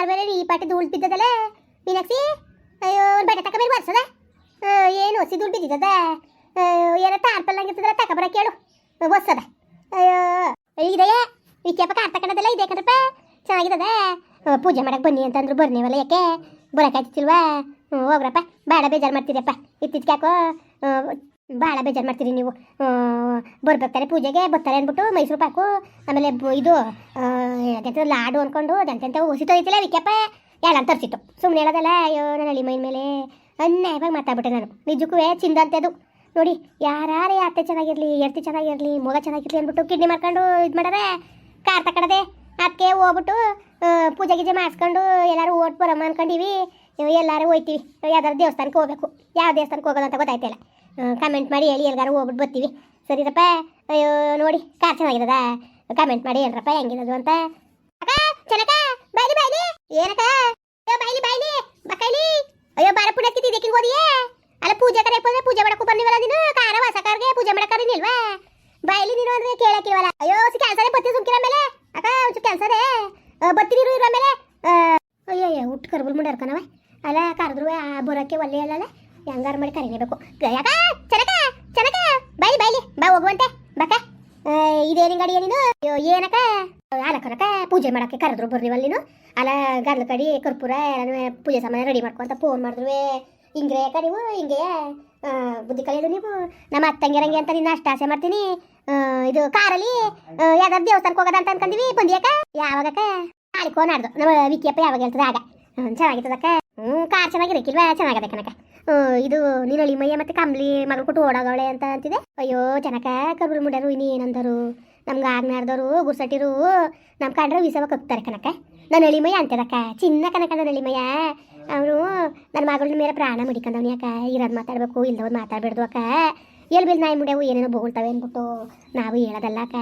Car ಮೇಲೆ ಈ ಪಾಟಿ ಧೂಳ್ ಬಿದ್ದದಲ್ಲ ಮೀನಾಕ್ಷಿ? ಅಯ್ಯೋ ಬಟ್ಟೆ ತಕ ಮೇಲೆ ಬರ್ಸದ ಏನು ಹೊಸಿ ಧೂಳ್ ಬಿದ್ದಿದ್ದದ ಏನ ತಾರ್ಪಲ್ ಹಂಗಿರ್ತದಲ್ಲ ತಕ ಬರ ಕೇಳು. ಒಸದ ಅಯ್ಯೋ ಇದೆಯೇ ವಿಕ್ಯಪ್ಪ ಕಾರ್ ತಕೊಂಡದಲ್ಲ ಇದೆ ಕಣಪ್ಪ. ಚೆನ್ನಾಗಿದ್ದದ ಪೂಜೆ ಮಾಡಕ್ಕೆ ಬನ್ನಿ ಅಂತಂದ್ರು ಬರ್ನಿವಲ್ಲ ಯಾಕೆ? ಬರಕಾಯ್ತಿಲ್ವಾ ಹೋಗ್ರಪ್ಪ. ಬೇಡ ಬೇಜಾರು ಮಾಡ್ತೀರಪ್ಪ ಇತ್ತೀಚೆಗೆ ಯಾಕೋ ಭಾಳ ಬೇಜಾರು ಮಾಡ್ತೀರಿ ನೀವು. ಬರ್ಬೇಕಾರೆ ಪೂಜೆಗೆ ಬರ್ತಾರೆ ಅಂದ್ಬಿಟ್ಟು ಮೈಸೂರು ಪಾಕು, ಆಮೇಲೆ ಇದು ಅದೆಂತ ಲಾಡು ಅಂದ್ಕೊಂಡು ಅದೆಂತೆಂತ ಹೊಸಿ ತೊಯ್ತಿಲ್ಲ ವಿಕ್ಯಪ್ಪ ಎಲ್ಲ ತರಿಸಿತ್ತು ಸುಮ್ಮನೆ ಹೇಳೋದಲ್ಲ, ಅಯ್ಯೋ, ನನ್ನ ಅಳಿ ಮೈನ ಮೇಲೆ ಅನ್ಯಾಯವಾಗಿ ಮಾತಾಡ್ಬಿಟ್ಟೆ ನಾನು. ನಿಜಕ್ಕೂ ಚಿಂದ ಅಂತದು ಅದು. ನೋಡಿ ಯಾರೇ ಅತ್ತೆ ಚೆನ್ನಾಗಿರಲಿ ಎರ್ತಿ ಚೆನ್ನಾಗಿರಲಿ, ಮೊಗ ಚೆನ್ನಾಗಿರಲಿ ಅಂದ್ಬಿಟ್ಟು ಕಿಡ್ನಿ ಮಾಡ್ಕೊಂಡು ಇದು ಮಾಡಾರೆ, ಕಾರ್ ತಕಡದೆ ಅದಕ್ಕೆ ಹೋಗ್ಬಿಟ್ಟು ಪೂಜೆ ಗೀಜೆ ಮಾಡಿಸ್ಕೊಂಡು ಎಲ್ಲರೂ ಓಟ್ ಬರಮ್ಮ ಅನ್ಕೊಂಡಿವಿ. ಎಲ್ಲರೂ ಹೋಯ್ತೀವಿ. ಯಾವ್ದಾದ್ರು ದೇವಸ್ಥಾನಕ್ಕೆ ಹೋಗ್ಬೇಕು. ಯಾವ ದೇವಸ್ಥಾನಕ್ಕೆ ಹೋಗೋದಂತ ಗೊತ್ತಾಯ್ತಿಲ್ಲ. ಕಮೆಂಟ್ ಮಾಡಿ ಹೇಳಿ, ಎಲ್ಗಾರು ಹೋಗ್ಬಿಟ್ಟು ಬರ್ತೀವಿ. ಸರಿರಪ್ಪ ಅಯ್ಯೋ, ನೋಡಿ, ಕಾರ್ ಚೆನ್ನಾಗಿರದ ಕಮೆಂಟ್ ಮಾಡಿ ಹೇಳ್ರಪ್ಪ ಹೆಂಗಿರೋದು ಅಂತ. ಅಕ್ಕ ಚೆನ್ನಕ ಬಾಯ್ಲಿ ಬಾಯ್ಲಿ ಏನಕ್ಕ? ಅಯ್ಯೋ, ಬೈಲಿ ಬಾಯ್ಲಿ ಬಕೈಲಿ. ಅಯ್ಯೋ ಬಾರ ಪುಣ್ಯಕ್ಕೆ ಇದಕ್ಕೆ ಹೋದಿಯೇ? ಅಲ್ಲ, ಪೂಜೆ ಕರೆ ಬಂದ್ರೆ ಪೂಜೆ ಮಾಡಕ್ಕೂ ಬಂದಿವಲ್ಲ ನೀನು? ಕಾರ ವಾಸಕಾರ್ಗೆ ಪೂಜೆ ಮಾಡಕ್ಕಾರಿ ನಿಲ್ವಾ ಬಾಯ್ಲಿ ನೀನು ಅಂದ್ರೆ ಕೇಳಕ್ಕಿಲ್ವಲ್ಲ ಅಯ್ಯೋ, ಸಿ ಕೆಲಸನೇ ಬತ್ತಿ ಸುಮ್ಕಿರ ಮೇಲೆ. ಅಕ್ಕ, ಒಂಚೂರು ಕ್ಯಾನ್ಸರ್ ಬತ್ತಿ ಇರೋ ಮೇಲೆ. ಅಯ್ಯೋ ಅಯ್ಯೋ ಹುಟ್ಟು ಕರ್ಬಲ್ ಮುಂಡೆ ಕಣವ ಅಲ್ಲ, ಕರೆದ್ರು ಬರೋಕ್ಕೆ ಒಲ್ಲೆ ಅಲ್ಲಲ್ಲ. ಹೆಂಗಾರು ಮಾಡಿ ಕರಿಲೇಬೇಕು. ಯಾಕ? ಚನಕ? ಚನಕ? ಬೈಲಿ ಬೈಲಿ. ಬಾ, ಹೋಗುವಂತೆ. ಬಕ ಇದೇನು ಗಾಡಿ ನೀನು ಅಲ್ಲ ಕನಕ ಪೂಜೆ ಮಾಡಕ್ಕೆ ಕರೆದ್ರು ಬರ್ಲಿವಲ್ಲ ನೀನು? ಅಲ್ಲ ಗದ್ಲ ಕಡಿ ಕರ್ಪೂರ ಪೂಜೆ ಸಾಮಾನು ರೆಡಿ ಮಾಡ್ಕೊಂತ ಫೋನ್ ಮಾಡಿದ್ರು ಹಿಂಗೆ ಯಾಕ ನೀವು? ಹಿಂಗೆ ಬುದ್ಧಿ ಕಲಿಯೋದು ನೀವು? ನಮ್ಮ ಅತ್ತಂಗಿರಂಗೆ ಅಂತ ನಿನ್ನ ಅಷ್ಟ ಆಸೆ ಮಾಡ್ತೀನಿ ಇದು ಕಾರಲ್ಲಿ ಯಾವ್ದಾದ್ರು ದೇವಸ್ಥಾನಕ್ಕೆ ಹೋಗೋದ ಅಂತ ಅನ್ಕೊಂಡಿವಿ ಬಂದಿಯಕ್ಕ? ಯಾವಾಗಕ್ಕ? ಫೋನ್ ಆಡ್ದು ನಮ್ಮ ವಿಕಿಯಪ್ಪ ಯಾವಾಗ ಹೇಳ್ತದೆ? ಆಗ. ಚೆನ್ನಾಗಿರ್ತದಕ್ಕ ಹ್ಞೂ ಕಾರ್ ಚೆನ್ನಾಗಿರಕ್ಕಿಲ್ವಾ ಚೆನ್ನಾಗದೆ ಕನಕ ಇದು ನೀನು ಅಳಿಮಯ್ಯ ಮತ್ತೆ ಕಂಬ್ಲಿ ಮಗಳು ಕೊಟ್ಟು ಓಡಾಗವಳೆ ಅಂತ ಅಂತಿದೆ. ಅಯ್ಯೋ, ಜನಕ, ಕರುಳು ಮುಂಡರು ಇನ್ನೇನಂದರು? ನಮ್ಗೆ ಆಗ್ನಾರ್ದವರು ಗುರ್ಸಟ್ಟಿರು ನಮ್ಮ ಕಂಡ್ರೆ ವಿಸವ ಕಕ್ತಾರೆ ಕನಕ ನನ್ನ ಅಳಿಮಯ್ಯ ಅಂತದಕ್ಕ ಚಿನ್ನ ಕನಕ ನನ್ನ ಅಳಿಮಯ್ಯ ಅವನು ನನ್ನ ಮಗಳ ಮೇಲೆ ಪ್ರಾಣ ಮಡಿಕೊಂಡವ್ನಿ ಯಾಕ ಇರೋದು ಮಾತಾಡಬೇಕು ಇಲ್ದವ್ರು ಮಾತಾಡಬೇಡ್ದು ಅಕ್ಕ. ಎಲ್ಲಿ ಬಿಲ್ ನಾಯಿ ಮುಡ್ಯಾವು, ಏನೇನೋ ಬೋಳ್ತವೆ ಅಂದ್ಬಿಟ್ಟು ನಾವು ಹೇಳೋದಲ್ಲ ಅಕ್ಕ.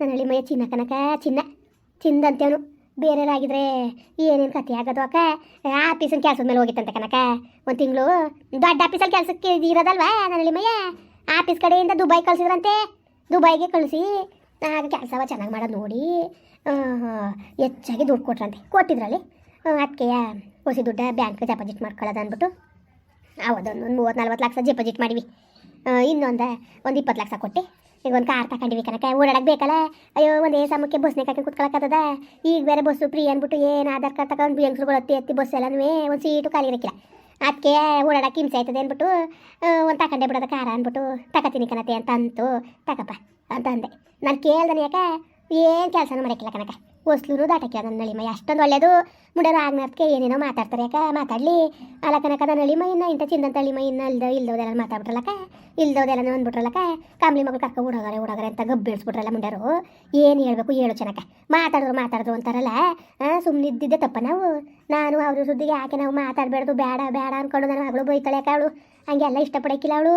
ನನ್ನ ಅಳಿಮಯ್ಯ ಚಿನ್ನ ಕನಕ ಚಿನ್ನ. ಚಿಂದಂತೇವನು ಬೇರೆಯವರಾಗಿದ್ರೆ ಏನೇನು ಕತೆ ಆಗೋದು ಅಕ್ಕ? ಆಫೀಸಿನ ಕೆಲಸದ ಮೇಲೆ ಹೋಗಿತ್ತಂತೆ ಕನಕ ಒಂದು ತಿಂಗಳು. ದೊಡ್ಡ ಆಫೀಸಲ್ಲಿ ಕೆಲಸಕ್ಕೆ ಇರೋದಲ್ವಾ ನನ್ನ ಮಯ್ಯ ಆಫೀಸ್ ಕಡೆಯಿಂದ ದುಬೈ ಕಳಿಸಿದ್ರಂತೆ. ದುಬೈಗೆ ಕಳಿಸಿ. ಆಗ ಕೆಲಸವ ಚೆನ್ನಾಗಿ ಮಾಡೋದು ನೋಡಿ. ಹೆಚ್ಚಾಗಿ ದುಡ್ಡು ಕೊಟ್ರಂತೆ. ಕೊಟ್ಟಿದ್ರಲ್ಲಿ. ಅದಕ್ಕೆ ಹೊಸ ದುಡ್ಡ ಬ್ಯಾಂಕ್ ಡೆಪಾಸಿಟ್ ಮಾಡ್ಕೊಳ್ಳೋದು ಅಂದ್ಬಿಟ್ಟು ಅವದೊಂದು ಒಂದು ಮೂವತ್ತು ನಲ್ವತ್ತು ಲಕ್ಷ ಡೆಪಾಸಿಟ್ ಮಾಡಿವಿ. ಇನ್ನೊಂದು ಒಂದು ಇಪ್ಪತ್ತು ಲಕ್ಷ ಕೊಟ್ಟು. ಈಗ ಒಂದು ಕಾರ್ ತಗೊಂಡಿವಿ ಕನಕ ಓಡಾಡಕ್ಕೆ ಬೇಕಲ್ಲ? ಅಯ್ಯೋ, ಒಂದೇ ಸಮಕ್ಕೆ ಬಸ್ನೇ ಕಾಕಿ ಕುತ್ಕೊಳಕ್ಕದ ಈಗ ಬೇರೆ ಬಸ್ಸು ಫ್ರೀ ಅಂದ್ಬಿಟ್ಟು ಏನು ಆಧಾರ್ ಕಾರ್ಡ್ ತಗೊಂಡು ಹೆಂಗಸ್ರುಗಳು ಹತ್ತಿ ಎತ್ತಿ ಬಸ್ ಎಲ್ಲನೂ ಒಂದು ಸೀಟು ಖಾಲಿ ಇರಕ್ಕಿಲ್ಲ ಅದಕ್ಕೆ ಓಡಾಡಕ್ಕೆ ಹಿಂಸೆ ಆಯ್ತದೆ ಅಂದ್ಬಿಟ್ಟು ಒಂದು ತಗೊಂಡೆ ಬಿಡೋದ ಕಾರ ಅಂದ್ಬಿಟ್ಟು ತಗೋತೀನಿ ಕಣತೆ ಅಂತ ಅಂತು ತಗಪ್ಪ ಅಂತ ಅಂದೆ ನಾನು ಕೇಳ್ದನೆ ಯಾಕೆ ಏನು ಕೆಲಸನೂ ಮಾಡಕ್ಕಿಲ್ಲ ಕನಕ ಹೊಸ್ಲೂರು ದಾಟಕ್ಕೆ ನನ್ನ ನಳಿಮೈ ಅಷ್ಟೊಂದು ಒಳ್ಳೇದು ಮುಂಡರು ಆಗ್ನದಕ್ಕೆ ಏನೇನೋ ಮಾತಾಡ್ತಾರೆ ಯಾಕೆ ಮಾತಾಡಲಿ. ಅಲಕನಕ ಕನಕ ನನ್ನ ಇನ್ನ ಇಂಥ ಚಿಂದಂತ ಇನ್ನ ಇಲ್ದ ಇಲ್ದೋದೆಲ್ಲ ಮಾತಾಡ್ಬಿಟ್ರಲ್ಲಕ ಇಲ್ದೋದೆಲ್ಲ ಅಂದ್ಬಿಟ್ರಲ್ಲಕ ಕಾಮ್ಲಿ ಮಗಳು ಕರ್ಕ ಹುಡುಗರೆ ಹುಡುಗರೆ ಅಂತ ಗಬ್ಬು ಇಳಿಸ್ಬಿಟ್ರಲ್ಲ ಮುಂಡರು. ಏನು ಹೇಳ್ಬೇಕು, ಹೇಳು ಚೆನ್ನಕ ಮಾತಾಡಿದ್ರು ಮಾತಾಡಿದ್ರು ಅಂತಾರಲ್ಲ. ಸುಮ್ಮನಿದ್ದಿದ್ದೆ ತಪ್ಪ ನಾವು. ನಾನು ಅವ್ರ ಸುದ್ದಿಗೆ ಯಾಕೆ ನಾವು ಮಾತಾಡಬಾರ್ದು? ಬೇಡ ಬೇಡ ಅಂದ್ಕೊಂಡು ನನ್ನ ಮಗಳು ಬೈತಾಳೆ ಯಾಕೆ ಅವಳು? ಹಂಗೆಲ್ಲ ಇಷ್ಟಪಡಕ್ಕಿಲ್ಲ ಅವಳು.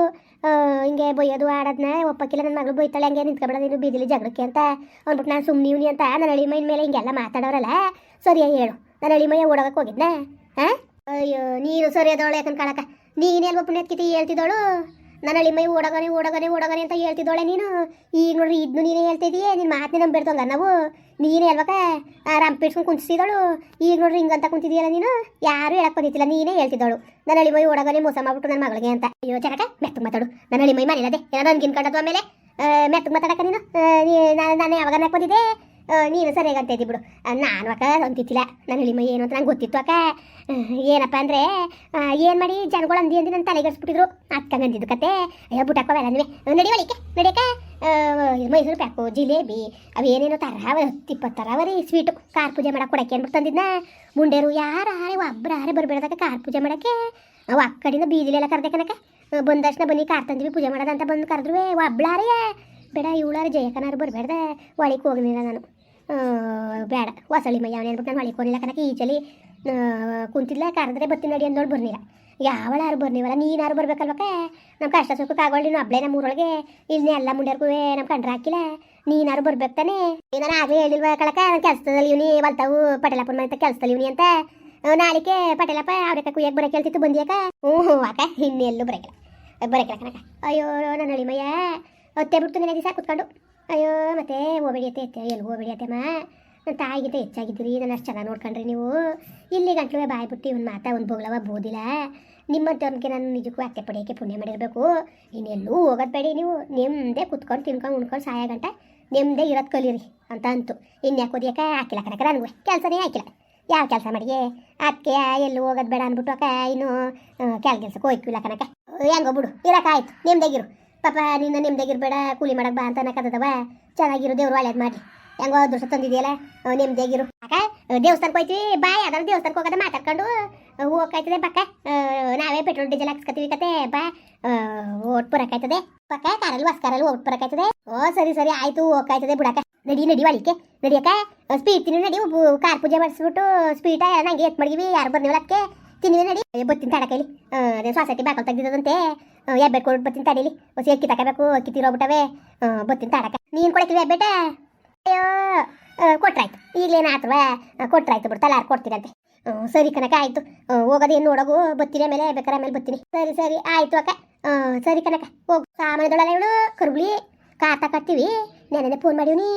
ಹಿಂಗೆ ಬೊಯ್ಯೋದು ಆಡೋದನ್ನ ಒಪ್ಪಕ್ಕಿಲ್ಲ ನನ್ನ ಮಗಳು ಬೈತಾಳೆ, ಹಂಗೆ ನಿಂತ್ಕೊಬೇಡ ನೀನು ಬೀದಿಲಿ ಜಗಳಕ್ಕೆ ಅಂತ ಅಂದ್ಬಿಟ್ಟು ನಾನು ಸುಮ್ಮನೆ ಇವ್ನಿ ಅಂತ ನನ್ನ ಅಳಿ ಮೈನ ಮೇಲೆ ಹಿಂಗೆಲ್ಲ ಮಾತಾಡೋರಲ್ಲ ಸರಿಯಾಗಿ ಹೇಳು. ನನ್ನ ಅಳಿ ಓಡೋಕೆ ಓಡೋಗಕ್ಕೆ ಹೋಗಿದ್ನ? ಹಾಂ ಅಯ್ಯೋ, ನೀನು ಸರಿಯಾದವಳು ಯಾಕಂದ್ ಕಾಳಕ್ಕ ನೀನೇ ಅಲ್ವಾ ಪುಣ್ಯತ್ಕಿತಿ ಹೇಳ್ತಿದ್ದವಳು? ನನ್ನ ಮೈ ಓಡಗನೆ ಓಡಗನೆ ಓಡೋಗನೆ ಅಂತ ಹೇಳ್ತಿದ್ದೋಳೆ ನೀನು. ಈಗ ನೋಡ್ರಿ, ಇದ್ನು ನೀನೇ ಹೇಳ್ತಿದೀಯ ನಿನ್ನ ಮಾತನೇ ನಂಬಿಡ್ತಂಗ ನಾವು. ನೀನೇ ಅಲ್ವಕ ರಂಪಿಡ್ಸ್ಕೊಂಡು ಕುಂತಿಸಿದಳು. ಈಗ ನೋಡ್ರಿ ಹಿಂಗಂತ ಕುಂತಿದೀಯಲ್ಲ ನೀನು. ಯಾರು ಹೇಳಕ್ ಬಂದಿತ್ತಿಲ್ಲ ನೀನೇ ಹೇಳ್ತಿದ್ದಳು. ನನ್ನ ಮೈ ಓಡೋಗನೆ ಮೋಸ ಮಾಡ್ಬಿಟ್ಟು ನನ್ನ ಮಗಳಿಗೆ ಅಂತ. ಅಯ್ಯೋ ಚೆನ್ನಕ ಮೆತ್ತಗೆ ಮಾತಾಡು ನನ್ನ ಅಳಿಮೈ ಮೈ ಮನೇಲದೆ ಏನೋ ನನ್ಗಿನ್ ಕಂಡದ್ದು ಆಮೇಲೆ ಮೆತ್ತ ಮಾತಾಡಕ ನೀನು. ನಾನು ಯಾವಾಗ ಬಂದಿದೆ ಬಂದಿದ್ದೆ ನೀನು ಸರಿಯಾಗಿ ಅಂತ ಇದ್ದಿ ಬಿಡು. ನಾನು ಅಕ್ಕ ಅಂತಿತ್ತಿಲ್ಲ ನನ್ನ ಮೈ ಏನು ಅಂತ ನಂಗೆ ಗೊತ್ತಿತ್ತು ಅಕ್ಕ. ಏನಪ್ಪ ಅಂದರೆ ಏನು ಮಾಡಿ ಜನಗಳು ಅಂದಿ ಅಂದಿ ನನ್ನ ತಲೆಗರ್ಸ್ಬಿಟ್ಟಿದ್ರು ಅಕ್ಕಂಗೆ ಅಂದಿದ್ದು ಕತೆ. ಅಯ್ಯೋ ಬುಟ್ಟಕ್ಕವೆಲ್ಲ ನೀವೇ ನಡಿಯೋಳಿಕೆ ನಡಿಯಕ್ಕೆ ಮೈಸೂರು ಪ್ಯಾಕು, ಜಿಲೇಬಿ ಅವೇನೇನೋ ತರಾವ ಇಪ್ಪತ್ತು ತರಾವರಿ ಸ್ವೀಟು ಕಾರ್ ಪೂಜೆ ಮಾಡಕ್ಕೆ ಕೊಡಕ್ಕೆ ಅಂದ್ಬಿಟ್ಟು ತಂದಿದ್ನ. ಮುಂಡೇರು ಯಾರೇ ಒಬ್ಬರಾರೇ ಬರಬೇಡದಕ್ಕೆ ಕಾರ್ ಪೂಜೆ ಮಾಡೋಕ್ಕೆ. ಅವು ಕಡೆಯಿಂದ ಬೀದಿಲೆಲ್ಲ ಕರೆದೆ ಕನಕ ಬಂದ ತಕ್ಷಣ ಬನ್ನಿ ಕಾರ್ ತಂದಿವಿ, ಪೂಜೆ ಮಾಡೋದಂತ ಬಂದು ಕರೆದ್ರು. ಒಬ್ಳಾರೇ ಬೇಡ, ಇವಳಾರ ಜಯಕನಾರು ಬರಬೇಡ್ದೆ. ಒಳಗೆ ಹೋಗಲಿಲ್ಲ ನಾನು. ಬೇಡ. ಹೊಸಳಿ ಮೈ ಅವನೇ ಅಂದ್ಬಿಟ್ಟು ನಾನು ಒಳಗೆ ಹೋಗಿಲ್ಲ ಕನಕ ಈಚಲಿ ಆ, ಕುಂತಿದ್ಲ ಕರೆದ್ರೆ ಬತ್ತಿ ನಡಿ ಅಂದೋಳು ಬರ್ನಿಲ್ಲ ಯಾವಳಾರು ಬರ್ನಿವಲ್ಲ ನೀನಾರು ಬರ್ಬೇಕಲ್ವಕ್ಕ ನಮ್ಮ ಕಷ್ಟ ಸುಖ ಆಗೋಳು ನೀನು ಒಬ್ಳೆ ನಮ್ಮ ಊರೊಳಗೆ. ಇಲ್ಲಿ ಎಲ್ಲ ಮುಂಡ್ಯಾರ್ಗೂ ನಮ್ಮ ಕಂಡ್ರೆ ಹಾಕಿಲ್ಲ. ನೀನಾರು ಬರ್ಬೇಕು ತಾನೇ. ನಾನು ಆಗಲೇ ಹೇಳಿಲ್ವ ಕಳಕ? ನಾನು ಕೆಲಸದಲ್ಲಿ ಇವನಿ ಬಲ್ತಾವು ಪಟೇಲಪ್ಪನ ಮನೆ ಕೆಲಸದಲ್ಲಿ ಇವನಿ ಅಂತ. ನಾಳಿಕೆ ಪಟೇಲಪ್ಪ ಅವ್ರಕ್ಕ ಕುಯ್ಯಕ್ಕೆ ಬರೋಕೆ ಹೇಳ್ತಿತ್ತು ಬಂದಿಯಕ್ಕ ಹ್ಞೂ ಹ್ಞೂ ಅಕ್ಕ ಇನ್ನೆಲ್ಲೂ ಬರಕಿಲ್ಲ. ಬರಕಿಲ್ಲ ಕನಕ ಅಯ್ಯೋ ನನ್ನ ಅಳಿಮಯ್ಯ. ಹೊತ್ತೆ ಬಿಡ್ತು ನೆನೆ ದಿವಸ ಕುತ್ಕೊಂಡು. ಅಯ್ಯೋ, ಮತ್ತೆ ಹೋಗ್ಬೇಡಿ ಅತ್ತೆ. ಎಲ್ಲಿ ಹೋಗ್ಬೇಡಿ ಅತ್ತೆಮ್ಮ ನನ್ನ ತಾಯಿಗಿಂತ ಹೆಚ್ಚಾಗಿದ್ದೀರಿ, ನಾನು ಅಷ್ಟು ಚೆನ್ನಾಗಿ ನೋಡ್ಕೊಂಡ್ರಿ ನೀವು. ಇಲ್ಲಿ ಗಂಟ್ಲು ಬಾಯಿ ಬಿಟ್ಟು ಒಂದು ಮಾತಾ ಒಂದು ಬೊಗಳವ ಬೋದಿಲ್ಲ. ನಿಮ್ಮಂಥವ್ರಿಗೆ ನಾನು ನಿಜಕ್ಕೂ ಅತ್ತೆ ಪಡೆಯೋಕ್ಕೆ ಪುಣ್ಯ ಮಾಡಿರಬೇಕು. ಇನ್ನೆಲ್ಲೂ ಹೋಗೋದು ಬೇಡಿ ನೀವು. ನೆಮ್ಮದೇ ಕುತ್ಕೊಂಡು ತಿನ್ಕೊಂಡು ಉಣ್ಕೊಂಡು ಸಾಯ ಗಂಟೆ ನೆಮ್ಮದೇ ಇರೋದು ಕಲೀರಿ ಅಂತ ಅಂತು. ಇನ್ಯಾಕೆ ಓದಿಯಕ್ಕೆ? ಹಾಕಿಲ್ಲ ಕನಕ ನನಗೂ ಕೆಲಸನೇ ಹಾಕಿಲ್ಲ. ಯಾವ ಕೆಲಸ ಮಾಡಿಗೆ ಅದಕ್ಕೆ ಎಲ್ಲೂ ಹೋಗೋದು ಬೇಡ ಅಂದ್ಬಿಟ್ಟು ಅಕ್ಕ, ಇನ್ನು ಕೆಲ ಹೋಯ್ತು ಹೋಯ್ಕಿಲ್ಲ ಕನಕ ಹೆಂಗೋ ಬಿಡು ಇರೋಕ್ಕಾಯ್ತು ನೆಮ್ಮದಿಗಿರು ಪಾಪ ನಿನ್ನ ನೆಮ್ಮದಿಗಿರ್ಬೇಡ ಕೂಲಿ ಮಾಡಕ್ ಬಾ ಅಂತ ಅನ್ನಕತ್ತದವ. ಚೆನ್ನಾಗಿರು ದೇವ್ರು, ಒಳ್ಳೇದು ಮಾಡಿ ಹೆಂಗೋ ಅದೃಷ್ಟ ತಂದಿದೆಯಲ್ಲ ನೆಮ್ಮದಿಯಾಗಿರು ಅಕ್ಕ ದೇವಸ್ಥಾನಕ್ಕೆ ಹೋಯ್ತೀವಿ, ಬಾಯ್ ಯಾವ್ದಾದ್ರು ದೇವಸ್ಥಾನಕ್ಕೆ ಹೋಗೋದ ಮಾತಾಡ್ಕೊಂಡು ಹೋಗ್ಕಾಯ್ತದೆ ಪಕ್ಕ. ನಾವೇ ಪೆಟ್ರೋಲ್ ಡೀಸೆಲ್ ಹಾಕ್ಸ್ಕೊತೀವಿ ಕತೆ, ಬಾ. ಓಟ್ ಬರಕಾಯ್ತದೆ ಪಕ್ಕ, ಕಾರಲ್ಲಿ ಬಸ್ ಕಾರಲ್ಲಿ ಓಟ್ ಬರಕಾಯ್ತದೆ ಓ, ಸರಿ ಸರಿ, ಆಯ್ತು ಹೋಗ್ಕಾಯ್ತದೆ ಬಿಡಕ್ಕ. ನಡಿ ನಡಿ ಒಳಿಕೆ ನಡಿಯಕ್ಕ ಸ್ಪೀಡ್ ತಿನ್ನು, ನಡಿ ಕಾರ್ ಪೂಜೆ ಮಾಡಿಸ್ಬಿಟ್ಟು ಸ್ವೀಟ ನಂಗೆ ಎತ್ ಮಾಡಿದ್ವಿ ಯಾರು ಬಂದಿವಲ್ಲ ಅದಕ್ಕೆ ತಿನ್ನುವೆ ನಡಿ. ಬತ್ತಿನ ತಡಕೈಲಿ ಅದೇ ಸ್ವಾಸತಿ ಬಾಕಲ್ ತೆಗ್ದಿದಂತೆ ಎಬ್ಬೆ ಕೊಟ್ಟು ಬತ್ತಿನ ತಡೀಲಿ ಹೊಸ ಅಕ್ಕಿ ತಗೋಬೇಕು ಅಕ್ಕಿ ತಿರೋಗ್ಬಿಟ್ಟವೆ. ಬತ್ತಿನ ತಡಕ ನೀನು ಕೊಡಕ್ಕಿವೆ ಎಬ್ಬೆಟ ಅಯ್ಯೋ ಕೊಟ್ರಾಯ್ತು. ಈಗಲೇನು ಆತ್ರವ ಕೊಟ್ರಾಯ್ತು ಬಿಡ್ತ ತಲಾರ್ ಕೊಡ್ತೀರಂತೆ ಸರಿ ಕನಕ ಆಯ್ತು. ಹೋಗೋದೇನು ನೋಡೋಗು, ಬತ್ತೀನಿ ಆಮೇಲೆ ಬೇಕಾರೆ ಆಮೇಲೆ ಬತ್ತೀನಿ. ಸರಿ ಸರಿ, ಆಯ್ತು ಅಕ್ಕ. ಸರಿ ಕನಕ ಹೋಗು. ಸಾಮಾನ್ಯದೊಳಲ್ಲ ಇವಳು, ಕರುಬಳಿ. ಕಾರ್ ತಕತ್ತೀವಿ ನೆನೆ ಫೋನ್ ಮಾಡೀವ್ನಿ.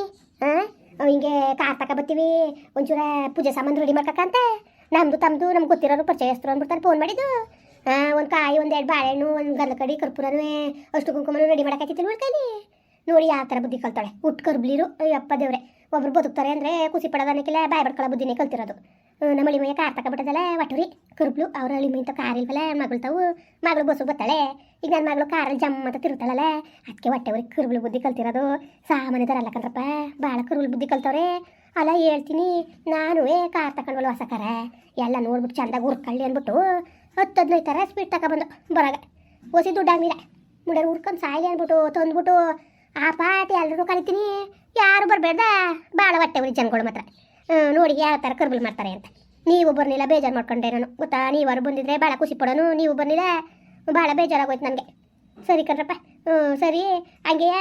ಹಾಂ ಹಿಂಗೆ ಕಾರ್ ತಕ ಬರ್ತೀವಿ ಒಂಚೂರ ಪೂಜೆ ಸಾಮಾನು ರೆಡಿ ಮಾಡ್ಕಕ್ಕಂತ ನಮ್ದು ತಮ್ಮದು ನಮ್ಗೆ ಗೊತ್ತಿರೋರು ಪರಿಚಯಸ್ಥರು ಅಂದ್ಬಿಡ್ತಾರೆ ಫೋನ್ ಮಾಡಿದ್ದು. ಒಂದು ಕಾಯಿ, ಒಂದು ಎರಡು ಬಾಳೆಹಣ್ಣು, ಒಂದು ಗಂಧ ಕಡಿ ಕರ್ಪೂರನೂ, ಅಷ್ಟು ಕುಂಕುಮನೂ ರೆಡಿ ಮಾಡಕ್ಕಾಗಿತ್ತು ನೋಡಿ ಕೈಲಿ. ನೋಡಿ ಯಾವ ಥರ ಬುದ್ಧಿ ಕಲ್ತಾಳೆ. ಹುಟ್ಟು ಕರ್ಬ್ಲಿರು, ಅಯ್ಯಪ್ಪ ದೇವ್ರೆ. ಒಬ್ರು ಬದುಕ್ತಾರೆ ಅಂದರೆ ಖುಷಿ ಪಡೋದನ್ನಕ್ಕೆಲ್ಲ, ಬಾಯ್ ಬಡ್ಕೊಳ್ಳೋ ಬುದ್ಧಿನೇ ಕಲ್ತಿರೋದು. ನಮ್ಮ ಅಳಿ ಅಳಿಮಯ್ಯ ಕಾರ್ ತಗೊಬಿಟ್ಟದಲ್ಲ ವಟುರಿ. ಕರ್ಬ್ಲು ಅವ್ರ ಅಳಿಮಯ್ಯ ಕಾರ್ ಇಲ್ವಲ್ಲ, ಮಗಳು ತಾವು. ಮಗಳು ಬಸ್ಸು ಬತ್ತಾಳೆ. ಈಗ ನನ್ನ ಮಗಳು ಕಾರಲ್ಲಿ ಜಮ್ ಅಂತ ತಿರುತ್ತಾಳಲ್ಲ ಅದಕ್ಕೆ ಹೊಟ್ಟೆ ಅವ್ರಿಗೆ ಕರ್ಬ್ಲು ಬುದ್ಧಿ ಕಲ್ತಿರೋದು. ಸಾಮಾನ್ಯ ಥರ ಅಲ್ಲ ಕಣ್ರಪ್ಪ. ಭಾಳ ಕರ್ಬ್ಲು ಬುದ್ಧಿ ಕಲ್ತವ್ರೆ. ಅಲ್ಲ ಹೇಳ್ತೀನಿ, ನಾನು ಏ ಕಾರ್ ತಗೊಂಡ್ಬಲ್ಲ ಹೊಸ ಕಾರ ಎಲ್ಲ ನೋಡ್ಬಿಟ್ಟು ಚಂದಾಗಿ ಹುರ್ಕೊಳ್ಳಿ ಅಂದ್ಬಿಟ್ಟು ಹತ್ತು ಹದಿನೈದು ಥರ ಸ್ಪೀಡ್ ತಗೊಬಂದು ಬರಾಗ. ಹೊಸಿ ದುಡ್ಡಾಗಿಲ್ಲ ಮುಡರ್ ಹುರ್ಕೊಂಡು ಸಾಯ್ಲಿ ಅಂದ್ಬಿಟ್ಟು ತಂದ್ಬಿಟ್ಟು, ಆ ಪಾಟಿ ಎಲ್ಲರೂ ಕಲಿತೀನಿ ಯಾರು ಬರಬೇಡ ಭಾಳ ಹೊಟ್ಟೆ ಉರಿ ಜನಗಳು ಮಾತ್ರ. ನೋಡಿ ಯಾವ ಥರ ಕರ್ಬಲ್ ಮಾಡ್ತಾರೆ ಅಂತ. ನೀವು ಬರ್ನಿಲ್ಲ ಬೇಜಾರು ಮಾಡ್ಕೊಂಡೆ ನಾನು. ಗೊತ್ತಾ ನೀವಾರು ಬಂದಿದ್ರೆ ಭಾಳ ಖುಷಿ ಪಡೋನು, ನೀವು ಬರ್ನಿಲ್ಲ ಭಾಳ ಬೇಜಾರಾಗೋಯ್ತು ನನಗೆ. ಸರಿ ಕಣ್ರಪ್ಪ. ಸರಿ. ಹಂಗೆಯೇ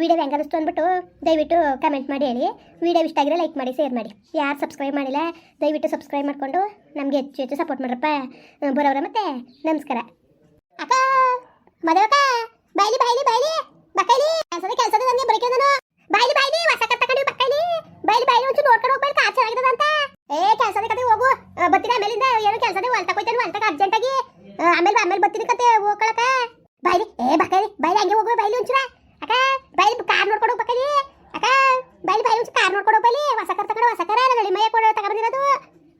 ವಿಡಿಯೋ ಹೆಂಗೆ ಅನಿಸ್ತು ಅಂದ್ಬಿಟ್ಟು ದಯವಿಟ್ಟು ಕಮೆಂಟ್ ಮಾಡಿ ಹೇಳಿ. ವಿಡಿಯೋ ಇಷ್ಟ ಆಗಿದ್ರೆ ಲೈಕ್ ಮಾಡಿ ಶೇರ್ ಮಾಡಿ. ಯಾರು ಸಬ್ಸ್ಕ್ರೈಬ್ ಮಾಡಿಲ್ಲ ದಯವಿಟ್ಟು ಸಬ್ಸ್ಕ್ರೈಬ್ ಮಾಡಿಕೊಂಡು ನಮಗೆ ಹೆಚ್ಚು ಹೆಚ್ಚು ಸಪೋರ್ಟ್ ಮಾಡ್ರಪ್ಪ. ಹ್ಮ್, ಬರೋವ್ರ ಮತ್ತೆ. ನಮಸ್ಕಾರ. ಅಕ್ಕ ಮದವಕ್ಕ ಬಾಯ್ಲಿ ಬಾಯ್ಲಿ ಬಾಯ್ಲಿ ಬಕ್ಕೈಲಿ ಕೆಲಸದ ಕೆಲಸದ ನನಗೆ ಬರಕೆ ನಾನು ಬಾಯ್ಲಿ ಬಾಯ್ಲಿ ಹೊಸ ಕಟ್ ತಗೊಂಡು ಬಕ್ಕೈಲಿ ಬಾಯ್ಲಿ ಬಾಯ್ಲಿ ಒಂಚೂರು ನೋಡ್ಕೊಂಡು ಹೋಗ್ಬೇಕು ಅಂತ. ಏ ಕೆಲಸದ ಕತೆ ಹೋಗು. ಬತ್ತಿನ ಆಮೇಲಿಂದ ಏನು ಕೆಲಸದ ಹೊಲ್ತಕ ಅರ್ಜೆಂಟಾಗಿ ಆಮೇಲೆ ಆಮೇಲೆ ಬರ್ತೀನಿ ಕತೆ ಹೋಗ್ಕೊಳಕ. ಬಾಯ್ಲಿ ಏ ಬಕರಿ ಬಾಯ್ಲಿ ಹಂಗೆ ಹೋಗು ಬೈಲಿ ಒಂಚೂರ ಅಕ್ಕ ಬೈಲಿ ಕಾರ್ ನೋಡ್ಕೊಂಡು ಬಕರಿ ಅಕ್ಕ ಬಾಯ್ಲಿ ಬಾಯ್ಲಿ ಒಂಚೂರು ಕಾರ್ ನೋಡ್ಕೊಂಡು ಬೈಲಿ ಹೊಸ ಕಾರ್ ತಗೊಂಡು ಹೊಸ ಕಾರ ಅಳಿಮಯ್ಯ ಕೊಡ ತಗೊಂಡಿರೋದು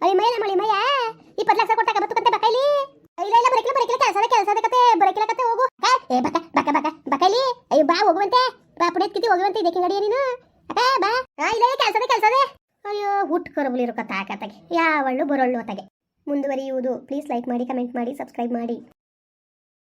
ಅಳಿಮಯ್ಯ ನಮ್ಮ ಅಳಿಮಯ್ಯ ಇಪ್ಪತ್ತು ಲಕ್ಷ ಕೊಟ್ಟು ತಗೊಂಬತ್ತು ಕಂತೆ ಬಕೈಲಿ ಇಲ್ಲ ಇಲ್ಲ ಬರಕಿಲ್ಲ ಬರಕಿಲ್ಲ ಕೆಲಸದ ಕೆಲಸದ ಕತೆ ಬರಕಿಲ್ಲ ಕತೆ ಹೋಗು ಏ ಬಕ ಬಕ ಬಕ ಬಕೈಲಿ ಅಯ್ಯೋ ಬಾ ಹೋಗುವಂತೆ ಬಾ ಪುಣ್ಯದ ಕಿತಿ ಹೋಗುವಂತೆ ಇದಕ್ಕೆ ಗಡಿಯ ನೀನು ಅಕ್ಕ ಬಾ ಆ, ಇಲ್ಲ ಕೆಲಸದ ಕೆಲಸದ ಅಯ್ಯೋ ಹುಟ್ಟು ಕರಬಲಿರೋ ಕಥ ಕತೆಗೆ ಯಾವಳ್ಳು ಬರೋಳ್ಳು ಅತ್ತಗೆ ಮುಂದುವರಿಯುವುದು ಪ್ಲೀಸ್ ಲೈಕ್ ಮಾಡಿ ಕಮೆಂಟ್ ಮಾಡಿ ಸಬ್ಸ್ಕ್ರೈಬ್ ಮಾಡಿ